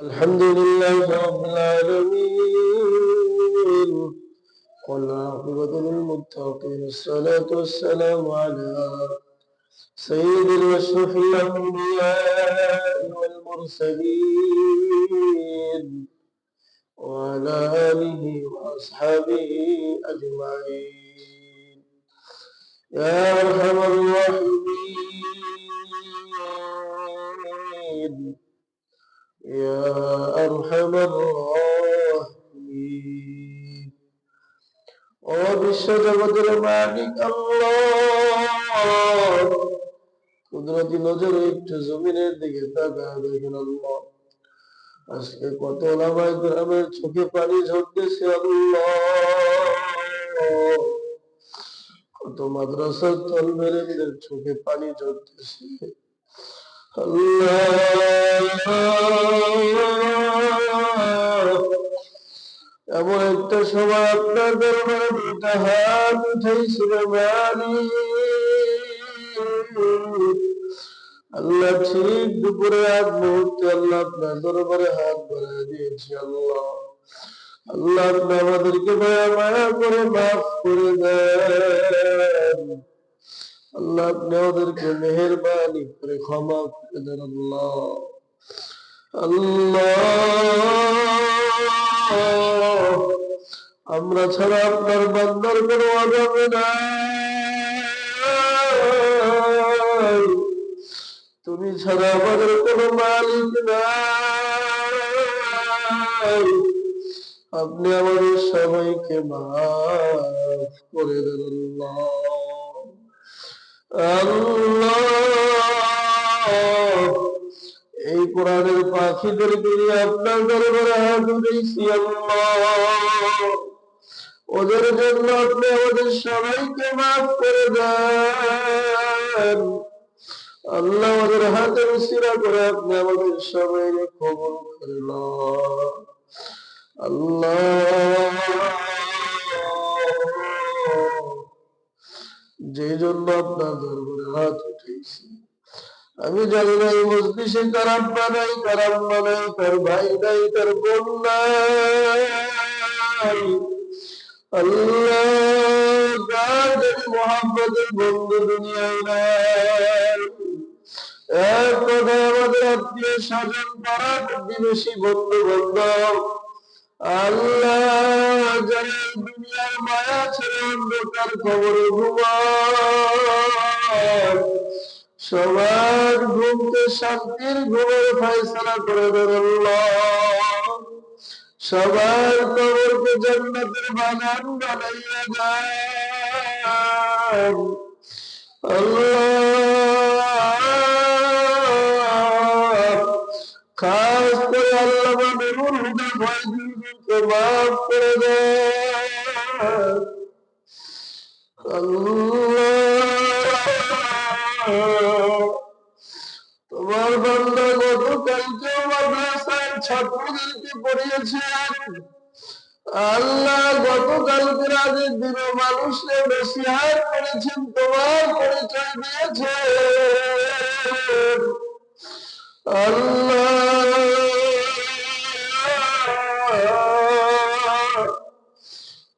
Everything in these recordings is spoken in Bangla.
الحمد لله رب العالمين. والعاقبة للمتقين. الصلاة والسلام على سيد الأشرف الأنبياء والمرسلين وعلى آله وأصحابه أجمعين. يا أرحم الراحمين. يا أرحم الراحمين وبالشجرة المالك الله কুদরতি নজরে একটু জমিনের দিকে তাকা দেখেন আল্লাহ আজকে কত ওলামায় গ্রামের চোখে পানি ঝরতেছে আল্লাহ কত মাদ্রাসার তল মেরে চোখে পানি ঝরতেছে আল্লাহ সময় আপনার দরবারে আল্লাহ ঠিক দুপুরে এক মুহূর্তে আল্লাহ আপনার দরবারে হাত বাড়িয়ে দিয়েছি, আল্লাহ। আল্লাহ আপনি আমাদেরকে মায়া মায়া করে মাফ করে দেন। আল্লাহ আপনি আমাদেরকে মেহরবানি করে ক্ষমা করে দেন, আল্লাহ। আল্লাহ। আমরা ছাড়া আপনার বান্দার কোনো আগামে নাই। তুমি ছাড়া আমাদের কোনো মালিক নাই। আপনি আমাদের সবাইকে মাফ করে দেন এই কোরআনের পাখিদেরকে নিয়ে আপনার দরবারে হাত উঠেছি আল্লাহ। ওদের জন্য আপনি আমাদের সবাইকে মাফ করে দেন। আল্লাহ আমাদের হাতে উসিরা করে আপনি আমাদের সবাইকে কবল করে। আল্লাহ। যে জন্য আপনার দরবারে হাত উঠেছি। আমি জানি না এই মজলিসে কার আব্বা নাই আম্মা নাই, কার ভাই নাই, কার বোন নাই। আল্লাহ বন্ধু দুনিয়ায় এক আমাদের আত্মীয় আল্লাহ যারা দুনিয়ার মায়া অন্ধকার খবর সবার ঘুমকে শান্তির ঘুমের ফয়সলা করে আল্লাহ। সবার কবরকে জান্নাতের বাগান বানাইয়া আল্লাহ, খাস করে আল্লাহ হুদা ফয়জুলকে মাফ করে দেন। আল্লাহ ছাত্রদেরকে আল্লাহ গতকালকে রাতের দিন মানুষকে নসিহাত করেছেন, তোমার পরিচয় দিয়েছেন। আল্লাহ।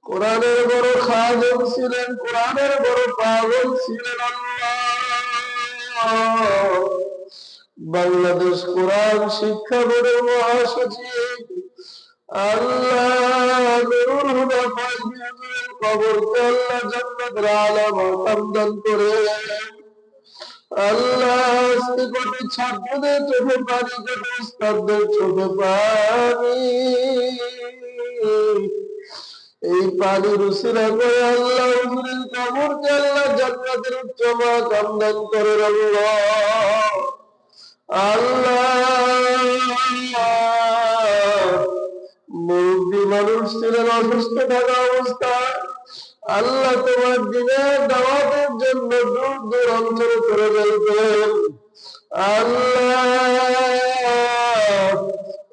কোরআনের বড় খাজম ছিলেন, কোরআনের বড় পাগল ছিলেন আল্লাহ। বাংলাদেশ কোরআন শিক্ষা বোর্ডের মহাসচিব আল্লাহ কবরকে আল্লাহ জান্নাতের আলা মাকাম করে। আল্লাহ কোটি ছাত্রদের চোখে পানি কোটি উস্তাদদের চোখে পানি। এই পানি রুসিরা আল্লাহ হুজুরের কবরকে আল্লাহ জান্নাতের উচ্চ করে আল্লাহ আল্লাহ। মুরব্বী মানুষ ছিলেন অসুস্থ থাকা অবস্থায় আল্লাহ তোমার দিনের দাওয়াতের জন্য দূর দূর অঞ্চল করে ফেলতেন আল্লাহ।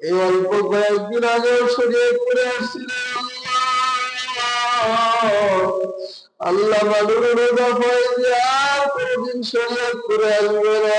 এই অল্প কয়েকদিন আগে সরিয়ে করে আসছিলেন আল্লাহ। যে আর কোনদিন শরীয়ত করে আসবে না।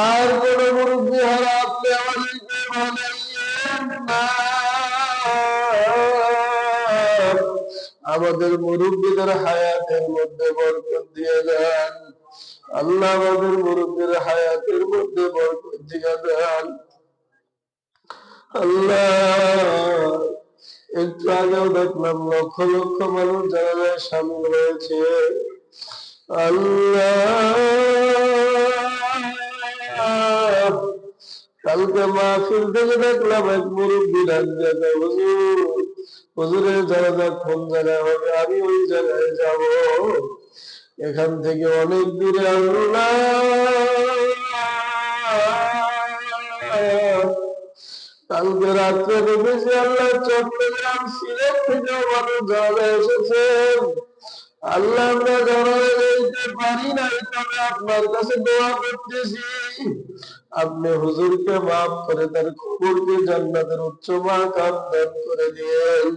আর কোন আমাদের মুরব্বীদের হায়াতের মধ্যে বরকত দিয়ে দেন। আল্লাহ আমাদের মুরব্বীর হায়াতের মধ্যে বরকত দিয়ে দেন। আল্লাহ একটু আগেও দেখলাম লক্ষ লক্ষ মানুষ যারা হয়েছে। আল্লাহ! কালকে মাহফিল থেকে দেখলাম এক মুরব্বী দেবে হুজুর, হুজুরের জায়গা কোন জায়গায় হবে? আমি ওই জায়গায় যাব। এখান থেকে অনেক দূরে আল্লাহ কালকে রাত্রে দেখেছি আল্লাহ চট্টগ্রাম সিলেট থেকে মানুষ এসেছেন আল্লাহ আমরা যেতে পারি তবে আপনার কাছে দোয়া করতেছি। আপনি হুজুরকে মাফ করে তার কবরকে জান্নাতের উচ্চ মাকাম দান করে দিয়েন।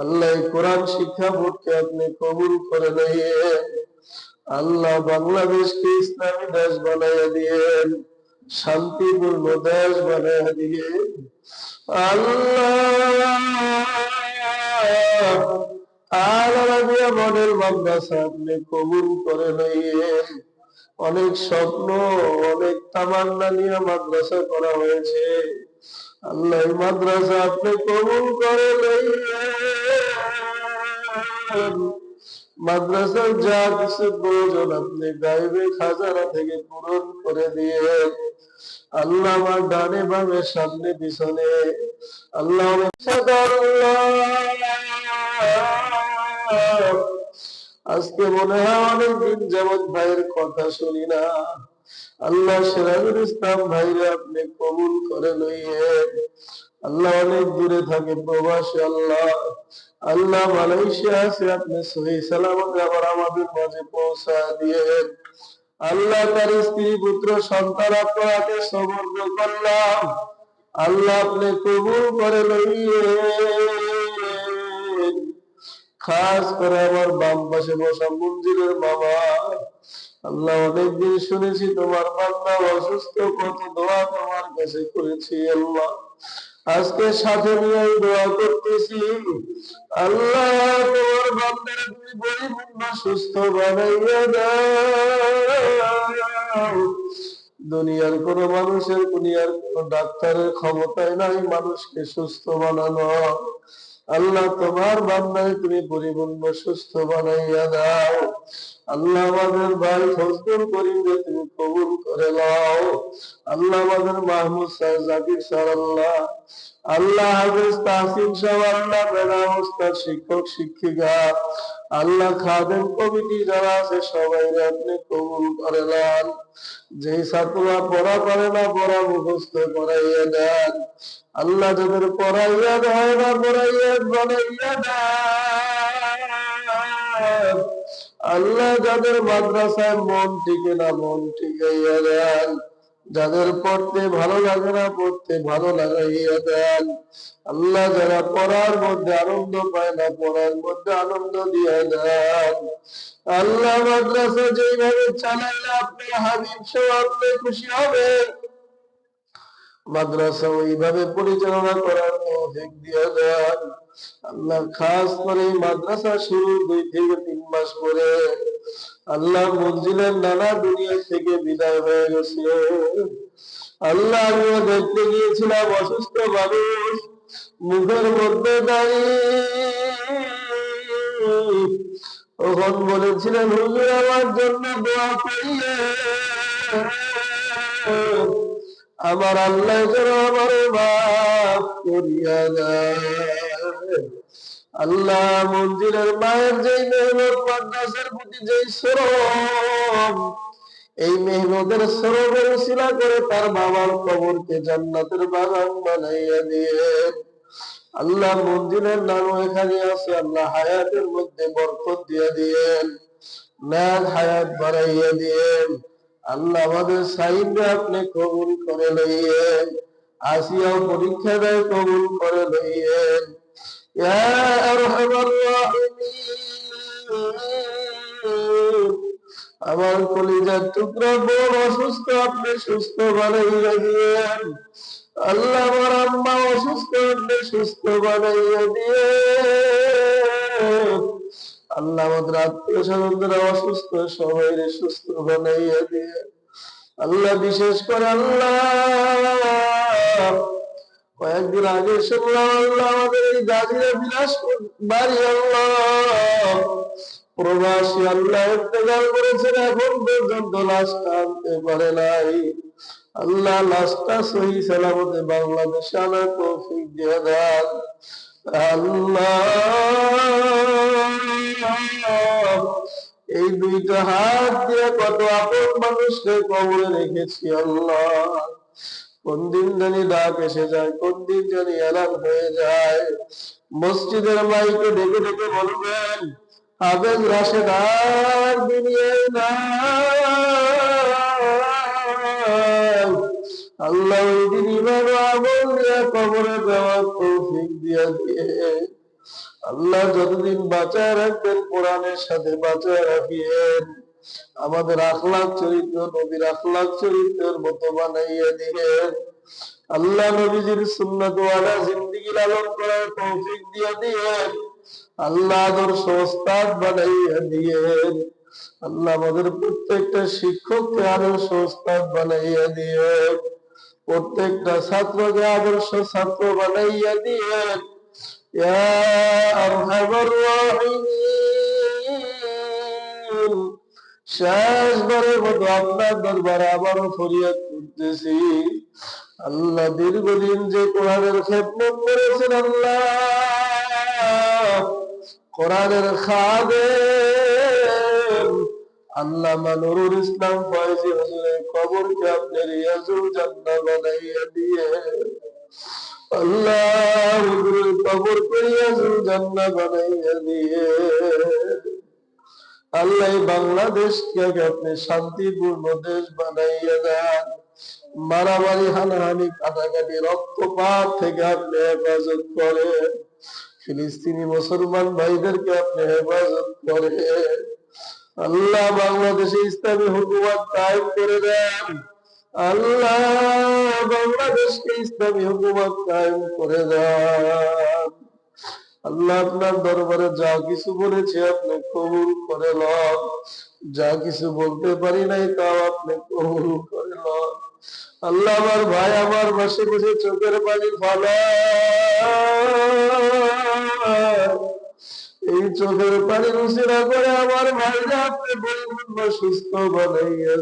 আল্লাহ কোরআন শিক্ষা বোর্ডকে আপনি কবুল করে নিয়েন। আল্লাহ বাংলাদেশকে ইসলামী দেশ বানাইয়া দিয়েন। শান্তিপূর্ণ দেশ বানাইয়া দিয়েন আল্লাহ আলামিয়া মডেল মাদ্রাসা কবুল করে নিয়েন অনেক স্বপ্ন, অনেক তামান্না নিয়ে মাদ্রাসা করা হয়েছে। আল্লাহ মাদ্রাসা আপনি কবুল করে নিয়েন মাদ্রাসার যা কিছু প্রয়োজন আপনি গাইবে খাজানা থেকে পূরণ করে দিয়ে আল্লাহ আমার ডানে বামে সামনে পিছনে আল্লাহ আজকে মনে হয় অনেকদিন যাবৎ ভাইয়ের কথা শুনি না। আল্লাহ সিরাজুল ইসলাম ভাইরে আপনি কবুল করে লইয়েন আল্লাহ অনেক দূরে থাকে, প্রবাসী আল্লাহ। আল্লাহ মালয়েশিয়া আছে, আপনি সহি সালামত আবার আমাদের মাঝে পৌঁছা দিয়েন আল্লাহ তার স্ত্রী, পুত্র, সন্তান আপনাকে সমর্থ করলাম। আল্লাহ আপনি কবুল করে লইয়েন খাস করে আমার বাম পাশে বসা মন্দিরের বাবা। আল্লাহ অনেকদিন শুনেছি, তোমার বান্দা অসুস্থ, কত দোয়া তোমার কাছে করেছি আল্লাহ। আজকে সাথে নিয়ে দোয়া করতেছি। আল্লাহ তোমার বান্দার তুমি পরিপূর্ণ সুস্থ বানাইয়া দাও। দুনিয়ার কোন মানুষের, দুনিয়ার কোন ডাক্তারের ক্ষমতায় নাই, মানুষকে সুস্থ বানানো। আল্লাহ তোমার বান্দায় তুমি পরিপূর্ণ সুস্থ বানাইয়া দাও। আল্লাহ ভাই ফজলুল করিমকে তুমি কবুল করে দাও আল্লাহ মাহমুদ স্যার জাকির স্যার, আল্লাহ। আল্লাহ হাফিজ তাহসিন সাহেব, আল্লাহ ম্যাডাম উস্তাদ শিক্ষক, শিক্ষিকা। আল্লাহ খাদেম কমিটি যারা আছে সবাই আপনি কবুল করে দেন যে ছাত্ররা পড়া করে না, পড়া মুখস্থ করাইয়া দেন। আল্লাহ যাদের পড়াইয়া দেয় না, পড়াইয়া বানাইয়া দেন। আল্লাহ যাদের মাদ্রাসায় মন টিকে না, মন টিকাইয়া দেন যাদের পড়তে ভালো লাগে না, পড়তে ভালো লাগাইয়া দেন আল্লাহ যারা পড়ার মধ্যে আনন্দ পায় না, পড়ার মধ্যে আনন্দ দিয়ে দেন আল্লাহ মাদ্রাসা যেইভাবে চালাইলে আপনি হাবিব সহ আপনি খুশি হবে। মাদ্রাসা ওইভাবে পরিচালনা করার তৌফিক দিয়ে দেন আল্লাহ খাস করে মাদ্রাসা শুরু দুই থেকে তিন মাস পরে। আল্লাহ মঞ্জিলের নানা দুনিয়া থেকে বিদায় হয়ে গেছে। আল্লাহ আমিও দেখতে গিয়েছিলাম অসুস্থ মানুষ, মুখের মধ্যে তখন বলেছিলেন, হুজুর, আমার জন্য দোয়া করিয়ে আমার আল্লাহ যেন আমার মাফ করিয়া দেয়। আল্লাহ মন্দিরের মায়ের যেই মেহনত, মাদ্রাসার প্রতি যেই শ্রম, এই মেহনতের শ্রমের শিলা করে তার বাবার কবরকে জান্নাতের বাগান বানাইয়া দিয়ে। আল্লাহ মন্দিরের নাম এখানে আছে, আল্লাহ হায়াতের মধ্যে বরকত দিয়ে দিয়েন ন্যাক হায়াত বাড়াইয়া দিয়েন। আল্লাহ আমাদের সাইনকে আপনি কবুল করে লইয়েন, আসিয়াও পরীক্ষা দেয় কবুল করে লইয়েন। ইয়া আরহামার রাহিমিন আমার কলিজার টুকরা বড় অসুস্থ, আপনি সুস্থ বানাইয়া দিয়েন। আল্লাহ আমার আম্মা অসুস্থ, আপনি সুস্থ বানাইয়া দিয়ে আল্লাহ আমাদের আত্মীয় স্বজনরা অসুস্থ, সবাই সুস্থ বানাইয়া দিয়ে আল্লাহ বিশেষ করে আল্লাহ কয়েকদিন আগে শুনলাম আল্লাহ আমাদের এই গাজীরা বিলাসপুর বাড়ি আল্লাহ। প্রবাসী আল্লাহ ইন্তেজাল করেছেন, এখন পর্যন্ত লাশটা আনতে পারে নাই। আল্লাহ লাশটা সহি সালামতে বাংলাদেশে আনার তৌফিক দিয়ে দেন। আল্লাহ, এই দুইটা হাত দিয়ে কত আপন মানুষকে কবরে রেখেছি আল্লাহ। কোন দিন জানি ডাক এসে যায়, কোন দিন জানি এলান হয়ে যায়। মসজিদের মাইকে ডেকে ডেকে বলবেন হাফেজ রাশেদ আর দুনিয়ায় নাই। আল্লাহ ওই দিন ইমান আমল দিয়া কবরে দেওয়ার তৌফিক দিয়া দিয়ে। আল্লাহ যতদিন বাঁচায় রাখবেন, কোরআনের সাথে বাঁচায় রাখিয়েন। আমাদের আখলাক চরিত্র, নবীর আখলাক চরিত্রের মতো বানাইয়া দিয়েন আল্লাহ নবীজির সুন্নত জিন্দিগি লালন করার তৌফিক দিয়া দিয়েন আল্লাহ আদর্শ ওস্তাদ বানাইয়া দিয়েন আল্লাহ আমাদের প্রত্যেকটা শিক্ষককে আদর্শ ওস্তাদ বানাইয়া দিয়েন প্রত্যেকটা ছাত্রকে আদর্শ ছাত্র বানাইয়া দিয়েন ইয়া আরহামার রাহিমিন। শেষবারের মতো আপনার দরবারে আবারও ফরিয়াদ করতেছি। আল্লাহ দীর্ঘদিন যে কোরআনের খেদমত করেছেন আল্লাহ, কোরআনের খাদে আল্লামা নুরুল ইসলাম ফয়েজি হুজুরের কবরকে আপনি রিয়াজুল জান্নাহ বানাইয়া দিয়ে, আল্লাহ হুজুরের কবরকে রিয়াজুল জান্নাহ বানাইয়া দিয়ে। আল্লাহ বাংলাদেশকে আপনি শান্তিপূর্ণ দেশ বানাইয়া দেন। মারামারি, হানাহানি কাটাকাটি রক্তপাত থেকে আপনি হেফাজত করেন ফিলিস্তিনি মুসলমান ভাইদেরকে আপনি হেফাজত করে। আল্লাহ বাংলাদেশে ইসলামী হুকুমত কায়েম করে দেন। আল্লাহ বাংলাদেশকে ইসলামী হুকুমত কায়েম করে দেন। আল্লাহ আপনার দরবারে যা কিছু বলেছে আপনি কবুল করে লন। যা কিছু বলতে পারি নাই তাও আপনি কবুল করে লন। আল্লাহ আমার ভাই আমার বসে বসে চোখের পানি ফলা এই চোখের পানি রুচিরা করে আমার ভাইরা আপনি পরিপূর্ণ সুস্থ বানাইয়া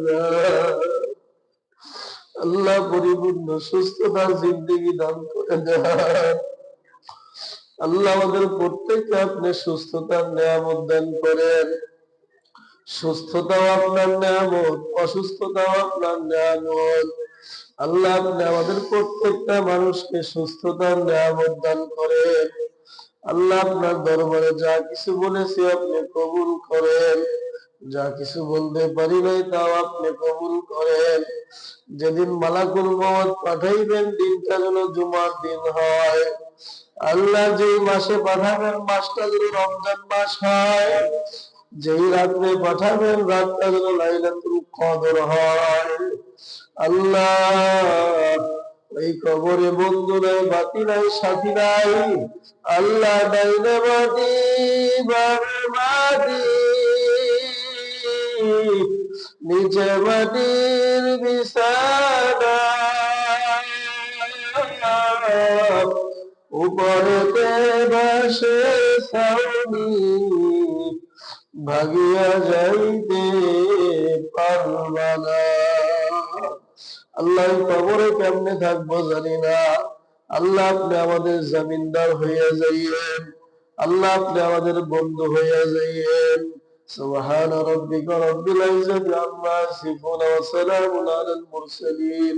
আল্লাহ পরিপূর্ণ সুস্থতার জিন্দিগি দান করে দেন। আল্লাহ আমাদের প্রত্যেককে আপনি সুস্থতার নিয়ামত দান করেন। সুস্থতাও আপনার নিয়ামত, অসুস্থতাও আপনার নিয়ামত। আল্লাহ আপনি আমাদের প্রত্যেকটা মানুষকে সুস্থতার নিয়ামত দান করেন। আল্লাহ আপনার দরবারে যা কিছু বলেছি আপনি কবুল করেন। যা কিছু বলতে পারি নাই তাও আপনি কবুল করেন। যেদিন মালাকুল মত পাঠাইবেন, দিনটা যেন জুমার দিন হয়। আল্লাহ যেই মাসে পাঠাবেন মাসটা যেন রমজান মাস হয়, যেই রাত্রে পাঠাবেন রাতটা যেন লাইলাতুল কদর হয়। আল্লাহ, এই কবরে বন্ধু নাই, বাতি নাই, সাথী নাই। আল্লাহ ডাইনে বাদি বাদি নিচে মাটির বিছানা। উপরেতে বসে সাউনি ভাগিয়া যাইতে পারবানা আল্লাহ কবরে কেমনে থাকবো জানি না আল্লাহ আপনি আমাদের জমিনদার হইয়া যাইয়েন আল্লাহ আপনি আমাদের বন্ধু হইয়া যাইয়েন سبحان ربك رب العزة عما يصفون وسلام على المرسلين